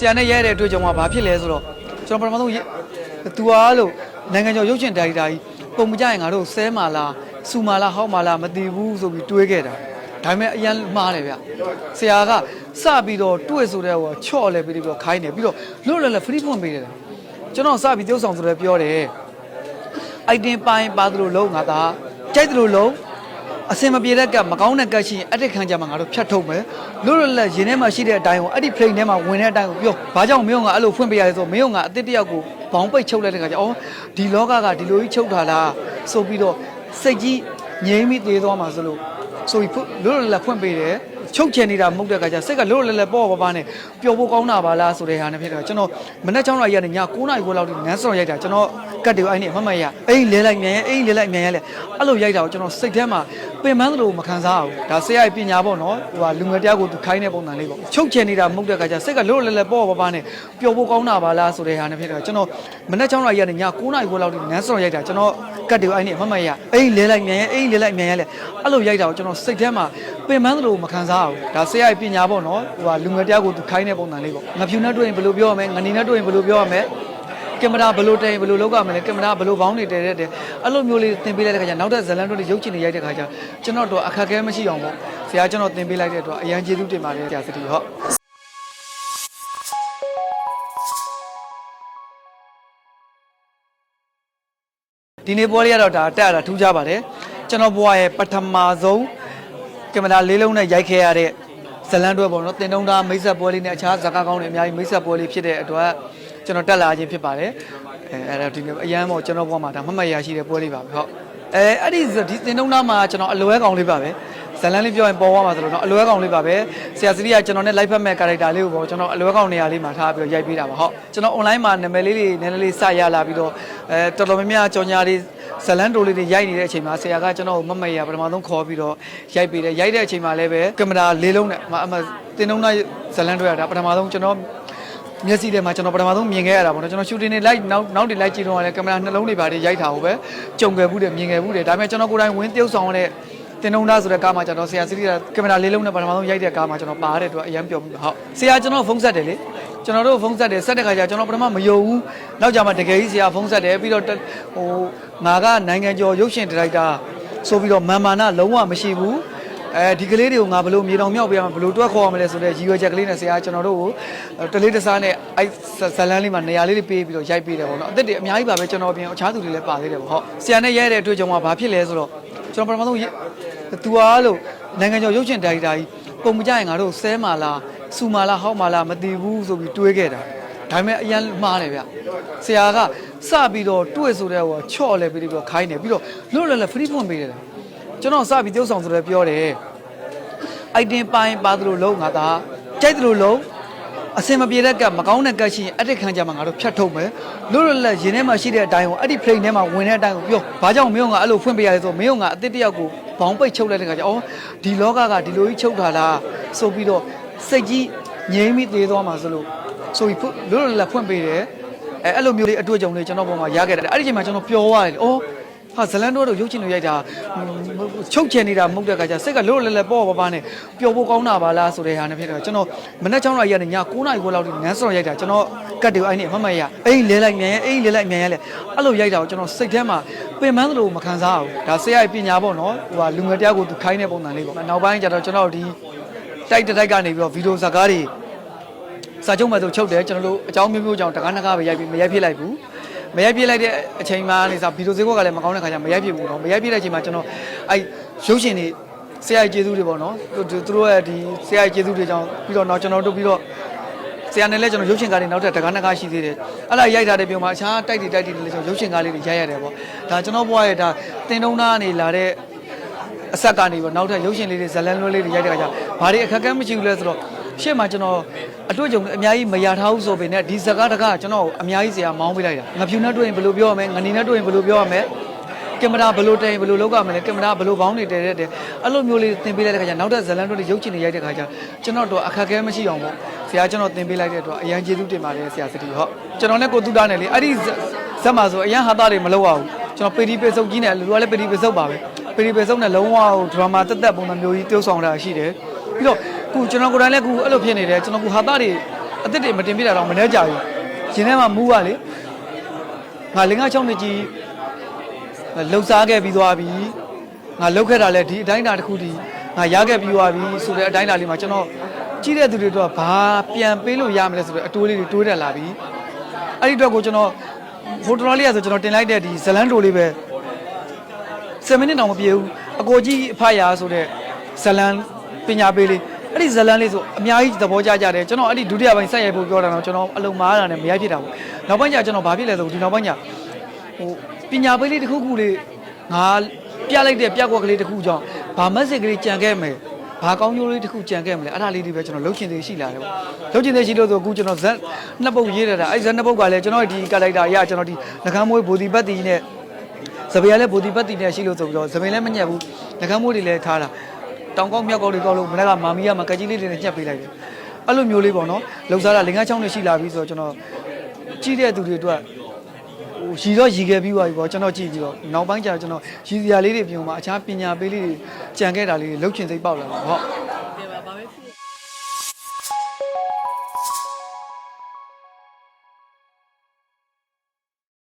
ဆရာနဲ့ရဲတဲ့အတွက်ကြောင့်ကဘာဖြစ်လဲဆိုတော့ကျွန်တော်ပထမဆုံးသူအားလို့နိုင်ငံကျော်ရုပ်ရှင်ဒါရိုက်တာကြီးပုံမကြရင်ငါတို့ဆဲမာလားစူမာလားဟောက်မာလားမသိဘူးဆိုပြီးတွေးခဲ့တာဒါပေမဲ့အရန်မှားတယ်ဗျဆရာကစပြီးတော့တွေ့ဆိုတဲ့ဟိုချော့လဲပြီးတော့ခိုင်းတယ်ပြီးတော့လွတ်လပ်လပ် free ဖွင့်ပေးတယ်ကျွန်တော်စပြီးတိုးဆောင်ဆိုလည်းပြောတယ်အိုက်တင်ပိုင်းပါသလိုလုံးငါသားကြိုက်သလိုလုံး အစင်မပြေတဲ့ကမကောင်းတဲ့ကတ်ရှိရင်အဲ့ဒီခံကြမှာငါတို့ဖြတ်ထုတ်မယ်လွတ်လွတ်လပ်ရင်ထဲမှာရှိတဲ့အတိုင်းကိုအဲ့ဒီ plane ထဲမှာဝင်တဲ့အတိုင်းကိုပြောဘာကြောင့်မင်းကအဲ့လိုဖွင့်ပေးရလဲဆိုမင်းကငါအစ်တစ်တယောက်ကိုဘောင်းပိတ်ချုပ်လိုက်တဲ့ခါကျအော်ဒီလောကကဒီလိုကြီးချုပ်ထားလားဆိုပြီးတော့စိတ်ကြီးငြိမ်းပြီးသေးသွားမှာဆိုလို့ဆိုပြီးလွတ်လွတ်လပ်ဖွင့်ပေးတယ်ချုပ်ချယ်နေတာမဟုတ်တဲ့ခါကျစိတ်ကလွတ်လွတ်လပ်ပေါ့ပါပါနဲ့ပျော်ဖို့ကောင်းတာပါလားဆိုတဲ့ဟာနဲ့ဖြစ်တယ်ကျွန်တော်မနေ့6နာရီကနေည9နာရီခွဲလောက်ထိနန်းစော်ရိုက်တာကျွန်တော် ကတ်တွေကိုအဲ့ဒီအမတ်မတ်ရအိမ်လဲလိုက်မြန်ရဲအိမ်လဲလိုက်မြန်ရဲလေအဲ့လိုရိုက်တာကိုကျွန်တော်စိတ်ထဲမှာပင်ပန်းသလိုမခံစားဘူးဒါဆရာရဲ့ပညာပေါ့နော်ဟိုကလူငယ်တယောက်ကိုသူခိုင်းတဲ့ပုံစံလေးပေါ့ချုပ်ချယ်နေတာမဟုတ်တဲ့ခါကျစိတ်ကလွတ်လွတ်လပ်ပေါ့ပါပါနဲ့ပျော်ဖို့ကောင်းတာပါလားဆိုတဲ့ဟာနဲ့ဖြစ်တယ်ကျွန်တော်မနေ့6နာရီကနေည9နာရီခွဲလောက်ထိနန်းစော်ရိုက်တာကျွန်တော်ကတ်တွေကိုအဲ့ဒီအမတ်မတ်ရအိမ်လဲလိုက်မြန်ရဲအိမ်လဲလိုက်မြန်ရဲလေအဲ့လိုရိုက်တာကိုကျွန်တော်စိတ်ထဲမှာပင်ပန်းသလိုမခံစားဘူးဒါဆရာရဲ့ပညာပေါ့နော်ဟိုကလူငယ်တယောက်ကိုသူခိုင်းတဲ့ပုံစံလေးပေါ့ငဖြူနဲ့တွေ့ရင်ဘယ်လိုပြောရမလဲငနီနဲ့တွေ့ရင်ဘယ်လိုပြောရမလဲ ကင်မရာဘယ်လိုတင်ဘယ်လိုလုပ်ရမလဲကင်မရာဘယ်လိုဘောင်းတွေတည်တဲ့တဲ့အဲ့လိုမျိုးလေးသင်ပေးလိုက်တဲ့ခါကျနောက်တဲ့ဇလန်တို့တွေရုပ်ချင်နေရိုက်တဲ့ခါကျကျွန်တော်တို့အခက်အခဲမရှိအောင်ပေါ့ဆရာကျွန်တော်သင်ပေးလိုက်တဲ့အတွက်အရန်ကျေးဇူးတင်ပါတယ်ဆရာစတီဟုတ်ဒီနေ့ပွဲလေးကတော့ဒါတက်ရတာထူးခြားပါတယ်ကျွန်တော်ဘွားရဲ့ပထမဆုံးကင်မရာလေးလုံးနဲ့ရိုက်ခဲ့ရတဲ့ဇလန်တွဲပေါ့နော်တင်တုံးသားမိတ်ဆက်ပွဲလေးနဲ့အခြားဇာတ်ကားကောင်းတွေအများကြီးမိတ်ဆက်ပွဲလေးဖြစ်တဲ့အတွက် ကျွန်တော်တက်လာခြင်းဖြစ်ပါတယ်အဲအဲ့ဒါဒီနေ့အရန်ပေါ့ကျွန်တော်ဘွားမှာဒါမမှတ်ရရှိတဲ့ပွဲလေးပါပဲဟုတ်အဲအဲ့ဒီဒီတင်တုံးသားမှာကျွန်တော်အလွဲကောင်လေးပါပဲဇလန်လေးပြောရင်ပေါ်သွားမှာဆိုလို့တော့အလွဲကောင်လေးပါပဲဆရာစရီကကျွန်တော်နဲ့ live ဖတ်မဲ့ character လေးကိုပေါ့ကျွန်တော်အလွဲကောင်နေရာလေးမှာထားပြီးတော့ရိုက်ပေးတာပါဟုတ်ကျွန်တော် online မှာနာမည်လေးတွေနည်းနည်းလေးစရလာပြီးတော့အဲတော်တော်များများကြော်ညာလေးဇလန်တိုလေးတွေရိုက်နေတဲ့အချိန်မှာဆရာကကျွန်တော်ကိုမမတ်ရပထမဆုံးခေါ်ပြီးတော့ရိုက်ပေးတယ်ရိုက်တဲ့အချိန်မှာလည်းပဲကင်မရာလေးလုံးနဲ့အမအမတင်တုံးသားဇလန်တို့ရတာပထမဆုံးကျွန်တော် မျက်စိထဲမှာကျွန်တော်ပထမဆုံးမြင်ခဲ့ရတာပေါ့နော်ကျွန်တော် shooting တွေ live နောက်နောက်တွေ live ကြည့်တော့လည်းကင်မရာနှလုံးတွေပါတွေရိုက်တာကိုပဲကြုံခဲ့ဘူးတယ်မြင်ခဲ့ဘူးတယ်ဒါပေမဲ့ကျွန်တော်ကိုယ်တိုင်ဝင်းပြုတ်ဆောင်တဲ့တင်တုံးသားဆိုတဲ့ကားမှာကျွန်တော်ဆရာစီရီကကင်မရာလေးလုံးနဲ့ပထမဆုံးရိုက်တဲ့ကားမှာကျွန်တော်ပါတဲ့အတွက်အရင်ပြောမှုဟုတ်ဆရာကျွန်တော်ဖုန်းဆက်တယ်လေကျွန်တော်တို့ဖုန်းဆက်တယ်ဆက်တဲ့ခါကျကျွန်တော်ပထမမယုံဘူးနောက်ကြမှာတကယ်ကြီးဆရာဖုန်းဆက်တယ်ပြီးတော့ဟိုငါကနိုင်ငံကျော်ရုပ်ရှင်ဒါရိုက်တာဆိုပြီးတော့မာမာနာလုံးဝမရှိဘူး အဲဒီကလေးတွေကိုငါဘလို့မြေတောင်မြောက်ပေးရမှာဘလို့တွက်ခေါ်ရမလဲဆိုတဲ့ရည်ရွယ်ချက်ကလေးနဲ့ဆရာကျွန်တော်တို့ကိုတလေးတစားနဲ့အဲဇလန်းလေးမှာနေရာလေးတွေပေးပြီးတော့ရိုက်ပေးတယ်ပေါ့နော်အသက်တွေအများကြီးပါပဲကျွန်တော်ပြင်အခြားသူတွေလည်းပါသေးတယ်ပေါ့ဟုတ်ဆရာနဲ့ရဲတဲ့အတွက်ကြောင့်ကဘာဖြစ်လဲဆိုတော့ကျွန်တော်ပထမဆုံးသူအားလို့နိုင်ငံကျော်ရုပ်ရှင်ဒါရိုက်တာကြီးပုံမကြရင်ငါတို့ဆဲမာလားစူမာလားဟောက်မာလားမသိဘူးဆိုပြီးတွေးခဲ့တာဒါပေမဲ့အရန်မှားတယ်ဗျဆရာကစပြီးတော့တွေ့ဆိုတဲ့ဟိုချော့လဲပြီးတော့ခိုင်းတယ်ပြီးတော့လွတ်လပ်လပ် free ဖွင့်ပေးတယ် ကျွန်တော်စပြီးတိုးဆောင်ဆိုလည်းပြောတယ်အိုက်တင်ပိုင်းပါသလိုလုံးငါသားကြိုက်သလိုလုံးအစင်မပြေတဲ့ကမကောင်းတဲ့ကတ်ရှိရင်အဲ့ဒီခံကြမှာငါတို့ဖြတ်ထုတ်မယ်လွတ်လွတ်လပ်ရင်ထဲမှာရှိတဲ့အတိုင်းကိုအဲ့ဒီ plane ထဲမှာဝင်တဲ့အတိုင်းကိုပြောဘာကြောင့်မင်းကအဲ့လိုဖွင့်ပေးရလဲဆိုမင်းကငါအစ်တစ်တယောက်ကိုဘောင်းပိတ်ချုပ်လိုက်တဲ့ခါကျအော်ဒီလောကကဒီလိုကြီးချုပ်ထားလားဆိုပြီးတော့စိတ်ကြီးငြိမ်းပြီးသေးသွားမှာဆိုလို့ဆိုပြီးလွတ်လွတ်လပ်ဖွင့်ပေးတယ်အဲအဲ့လိုမျိုးလေးအတွေ့အကြုံလေးကျွန်တော်ပုံမှာရခဲ့တယ်အဲ့ဒီအချိန်မှာကျွန်တော်ပျော်သွားတယ်အော် ဟာဇလန်တို့တို့ရုပ်ချင်လို့ရိုက်တာချုပ်ချယ်နေတာမဟုတ်တဲ့ခါကျစိတ်ကလွတ်လွတ်လပ်ပေါ့ပါပါနဲ့ပျော်ဖို့ကောင်းတာပါလားဆိုတဲ့ဟာနဲ့ဖြစ်တယ်ကျွန်တော်မနေ့6နာရီကနေည9နာရီခွဲလောက်ထိနန်းစော်ရိုက်တာကျွန်တော်ကတ်တွေကိုအဲ့ဒီအမတ်မတ်ရအိမ်လဲလိုက်မြန်ရဲအိမ်လဲလိုက်မြန်ရဲလေအဲ့လိုရိုက်တာကိုကျွန်တော်စိတ်ထဲမှာပင်ပန်းသလိုမခံစားဘူးဒါဆရာရဲ့ပညာပေါ့နော်ဟိုကလူငယ်တယောက်ကိုသူခိုင်းတဲ့ပုံစံလေးပေါ့နောက်ပိုင်းကျတော့ကျွန်တော်ဒီတိုက်တတိုက်ကနေပြီးတော့ဗီဒီယိုဇာတ်ကားတွေစာချုပ်မှဆိုချုပ်တယ်ကျွန်တော်တို့အကြောင်းမျိုးမျိုးကြောင့်တကားနကားပဲရိုက်ပြီးမရိုက်ဖြစ်လိုက်ဘူး မရိုက်ပြစ်လိုက်တဲ့အချိန်မှနေစားဗီဒီယိုဈေးကွက်ကလည်းမကောင်းတဲ့ခါကျမရိုက်ပြစ်ဘူးတော့မရိုက်ပြစ်တဲ့အချိန်မှာကျွန်တော်အဲရုပ်ရှင်တွေဆရာကြီးကျေးဇူးတွေပေါ့နော်သူတို့ရဲ့ဒီဆရာကြီးကျေးဇူးတွေကြောင့်ပြီးတော့တော့ကျွန်တော်တို့ပြီးတော့ဆရာနဲ့လည်းကျွန်တော်ရုပ်ရှင်ကားတွေနောက်ထပ်တကားနကားရှိသေးတယ်အဲ့ဒါရိုက်ထားတဲ့ပြုံမှာအခြားတိုက်တွေတိုက်တွေလည်းကျွန်တော်ရုပ်ရှင်ကားလေးတွေရိုက်ရတယ်ပေါ့ဒါကျွန်တော်ဘွားရဲ့ဒါတင်တုံးသားကနေလာတဲ့အဆက်ကနေပေါ့နောက်ထပ်ရုပ်ရှင်လေးတွေဇလန်လွဲလေးတွေရိုက်တဲ့ခါကျဘာတွေအခက်အခဲမရှိဘူးလဲဆိုတော့ ရှေ့မှာကျွန်တော်အတွေ့အကြုံအများကြီးမရထားဘူးဆိုပေမဲ့ဒီစကားတကားကျွန်တော်အများကြီးဆရာမောင်းပေးလိုက်တာငဖြူနဲ့တွေ့ရင်ဘယ်လိုပြောရမလဲငနီနဲ့တွေ့ရင်ဘယ်လိုပြောရမလဲကင်မရာဘယ်လိုတင်ဘယ်လိုလုပ်ရမလဲကင်မရာဘယ်လိုဘောင်းတွေတည်တဲ့အဲ့လိုမျိုးလေးသင်ပေးလိုက်တဲ့ခါကျနောက်တဲ့ဇလန်တို့တွေရုပ်ချင်နေရိုက်တဲ့ခါကျကျွန်တော်တို့အခက်အခဲမရှိအောင်ပေါ့ဆရာကျွန်တော်သင်ပေးလိုက်တဲ့အတွက်အရန်ကျေးဇူးတင်ပါတယ်ဆရာစတီဟုတ်ကျွန်တော်နဲ့ကိုတူတာနဲ့လေအဲ့ဒီဇက်မှာဆိုအရန်ဟာသားတွေမလုပ်ရဘူးကျွန်တော်ပေဒီပေစုပ်ကြီးနဲ့လူကလည်းပေဒီပေစုပ်ပါပဲပေဒီပေစုပ်နဲ့လုံးဝဒရာမာတက်တက်ပုံစံမျိုးကြီးတိုးဆောင်တာရှိတယ်ပြီးတော့ ခုကျွန်တော်ကိုယ်တိုင်လည်းခုအဲ့လိုဖြစ်နေတယ်ကျွန်တော်ခုဟာသားတွေအသက်တွေမတင်ပြတာတော့မနှဲကြဘူးရှင်ထဲမှာမူးပါလေငါလင်းကား6နှစ်ကြီးလှုပ်ရှားခဲ့ပြီးသွားပြီငါလှုပ်ခဲ့တာလဲဒီအတိုင်းအတာတစ်ခုတည်းငါရခဲ့ပြီးသွားပြီဆိုတဲ့အတိုင်းအတာလေးမှာကျွန်တော်ကြီးတဲ့သူတွေတော့ဘာပြန်ပေးလို့ရမလဲဆိုတဲ့အတိုးလေးတွေတိုးတက်လာပြီအဲ့ဒီအတွက်ကိုကျွန်တော်ဟိုတော်လေးရဆိုကျွန်တော်တင်လိုက်တဲ့ဒီဇလန်တိုလေးပဲ7မိနစ်တောင်မပြေဘူးအကိုကြီးအဖရာဆိုတဲ့ဇလန်ပညာပေးလေး အဲ့ဒီဇလန်လေးဆိုအများကြီးသဘောကျကြတယ်ကျွန်တော်အဲ့ဒီဒုတိယပိုင်းဆက်ရိုက်ဖို့ပြောတာတော့ကျွန်တော်အလုံးမားတာနဲ့မရိုက်ဖြစ်တာဘူးနောက်ပိုင်းကျကျွန်တော်ဘာဖြစ်လဲဆိုဒီနောက်ပိုင်းကျဟိုပညာပေးလေးတစ်ခုခုလေးငါပြလိုက်တဲ့ပြက်ကွက်ကလေးတစ်ခုကြောင့်ဘာမက်ဆေ့ကလေးကြံခဲ့မယ်ဘာကောင်းကျိုးလေးတစ်ခုကြံခဲ့မလဲအဲ့ဒါလေးတွေပဲကျွန်တော်လှုပ်ရှင်သေးရှိလာတယ်ပေါ့လှုပ်ရှင်သေးရှိလို့ဆိုအခုကျွန်တော်ဇက်နှစ်ပုတ်ရေးရတာအဲ့ဇက်နှစ်ပုတ်ကလည်းကျွန်တော်ဒီကာလိုက်တာအရကျွန်တော်ဒီလကမ်းမွေးဘူဒီပတ်တီနဲ့စပယ်လည်းဘူဒီပတ်တီနဲ့ရှိလို့ဆိုပြီးတော့စပယ်လည်းမညက်ဘူးငကမ်းမိုးတွေလည်းထားတာ တောင်ကောက်မြောက်ကောက်တွေကောက်လို့မနေ့ကမာမီကမကကြီးလေးတွေနဲ့ညက်ပေးလိုက်တယ်အဲ့လိုမျိုးလေးပေါ့နော်လှုပ်ရှားတာလင်္ကားချောင်းတွေရှိလာပြီဆိုတော့ကျွန်တော်ကြည့်တဲ့သူတွေအတွက်ဟိုရီတော့ရီခဲ့ပြီးသွားပြီပေါ့ကျွန်တော်ကြည့်ကြည့်တော့နောက်ပိုင်းကျတော့ကျွန်တော်ရီစရာလေးတွေပြုံမှာအခြားပညာပေးလေးတွေကြံခဲ့တာလေးတွေလှုပ်ချင်သိပ်ပေါက်လာတာဟုတ်